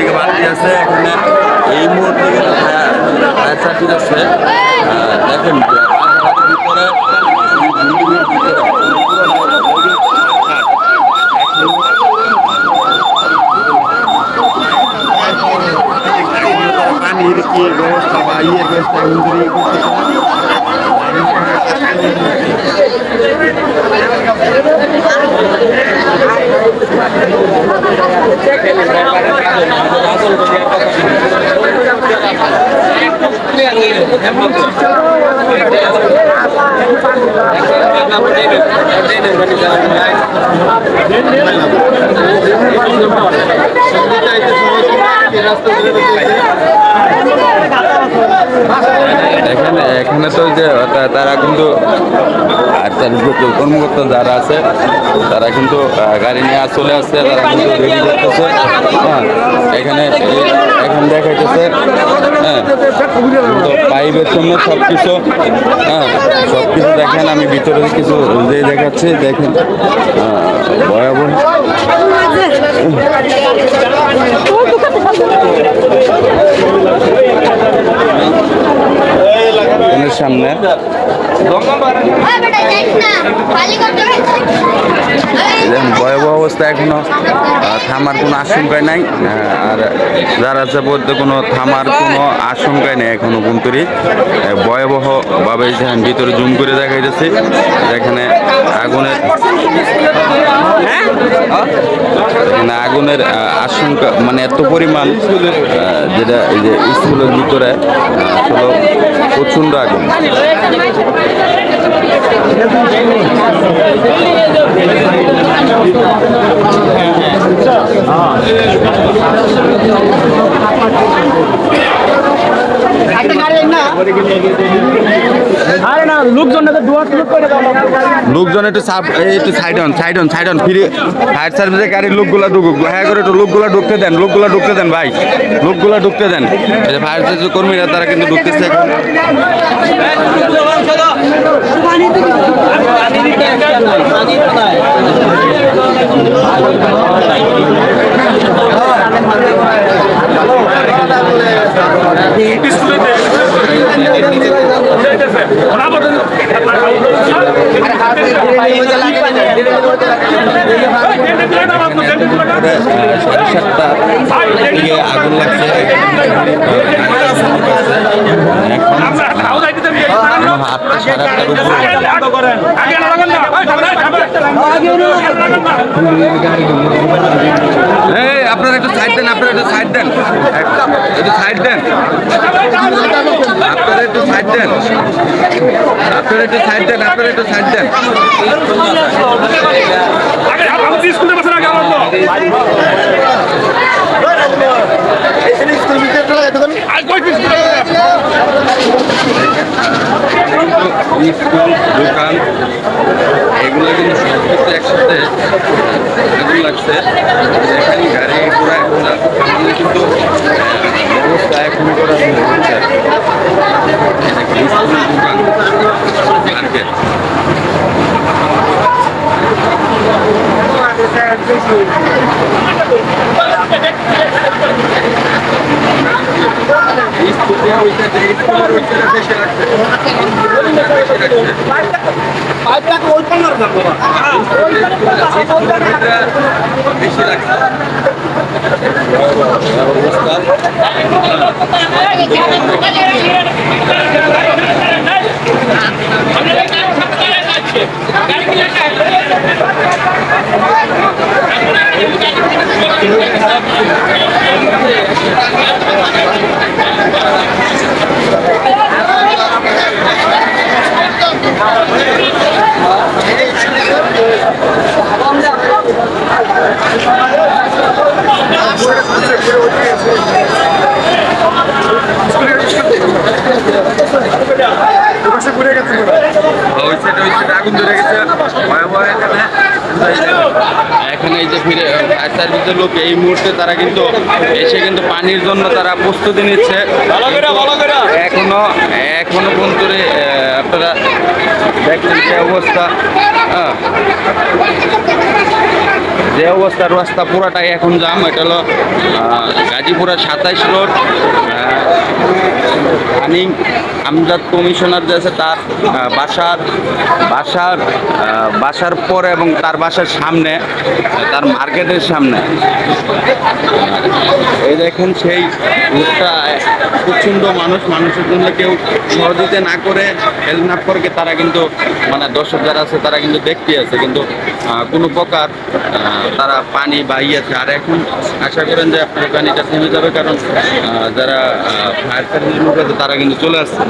থেকে বাড়তি আছে, এখানে এই মুহূর্তে কিন্তু ফায়ার সার্ভিস আছে দেখেন ভিতরে পানির কি ব্যবস্থা বা ইয়ের ব্যবস্থা Thank you. এখানে এখানে তো যে তারা কিন্তু, আর তার কর্মকর্তা যারা আছে, তারা কিন্তু গাড়ি নিয়ে চলে আসছে, তারা কিন্তু এখানে এখন দেখাইতেছে হ্যাঁ। তো পাইপের জন্য সব কিছু হ্যাঁ সব কিছু দেখেন আমি ভিতরে কিছু যে দেখাচ্ছি দেখেন। ভয়াবহ। সামনে। ভয়াবহ অবস্থা এখনও। থামার কোনো আশঙ্কায় নাই আর যারা আছে বলতে কোনো থামার কোনো আশঙ্কায় নেই এখনও পর্যন্তই ভয়াবহভাবে দেখেন ভিতরে জুম করে দেখা যাচ্ছে এখানে আগুনের এখানে আগুনের আশঙ্কা মানে এত পরিমাণ যেটা এই যে স্কুলের ভিতরে আসলে প্রচণ্ড আগুন। আরে না লোকজন একটু একটু side on side on side on ফিরে। ফায়ার সার্ভিসের গাড়ির লোকগুলা ঢুকুক। হ্যাঁ করে একটু লোকগুলা ঢুকতে দেন, লোকগুলা ঢুকতে দেন, ভাই। লোকগুলা ঢুকতে দেন। ফায়ার সার্ভিসের কর্মীরা, তারা কিন্তু ঢুকতেছে এখন। সাতটা আগুন লাগছে আটটা সাড়ে আটটার উপরে আপনারা একটু সাইড দেন আপনারা একটু সাইড দেন। একটু সাইড দেন। আপনারা একটু সাইড দেন। আপনারা একটু সাইড দেন আপনারা একটু সাইড দেন। স্কুল দোকান এগুলো কিন্তু সব কিছু একসাথে আগুন লাগছে। এখানে গাড়ি ঘোড়া এগুলো কিন্তু ব্যবস্থা এখনই করা ওইটা ওইটা বেশি রাখছে অবস্থা ওই সাইডে ওই সাইডে আগুন ধরে গেছে ভয়াবহ এখানে। এখানে এই যে ফিরে ফায়ার সার্ভিসের লোক এই মুহূর্তে তারা কিন্তু এসে কিন্তু পানির জন্য তারা প্রস্তুতি নিচ্ছে। এখনও এখনও পর্যন্ত আপনারা দেখছেন যে অবস্থা। হ্যাঁ। যে অবস্থা রাস্তা পুরাটাই এখন জাম এটা হলো আহ, গাজীপুরের সাতাইশ রোড আনিং আমজাদ কমিশনার যে আছে তার বাসার বাসার বাসার পরে এবং তার বাসার সামনে তার মার্কেটের সামনে। এই দেখেন সেই রোডটা প্রচণ্ড মানুষ, মানুষের জন্য কেউ সহযোগিতা না করে হেল্প না করে তারা কিন্তু মানে দর্শক যারা আছে তারা কিন্তু দেখতে আছে। কিন্তু কোনো প্রকার তারা পানি বাইয়েছে আর এখন আশা করেন যে আপনার পানিটা থেমে যাবে, কারণ যারা ফায়ার সার্ভিস আছে তারা কিন্তু চলে আসছে।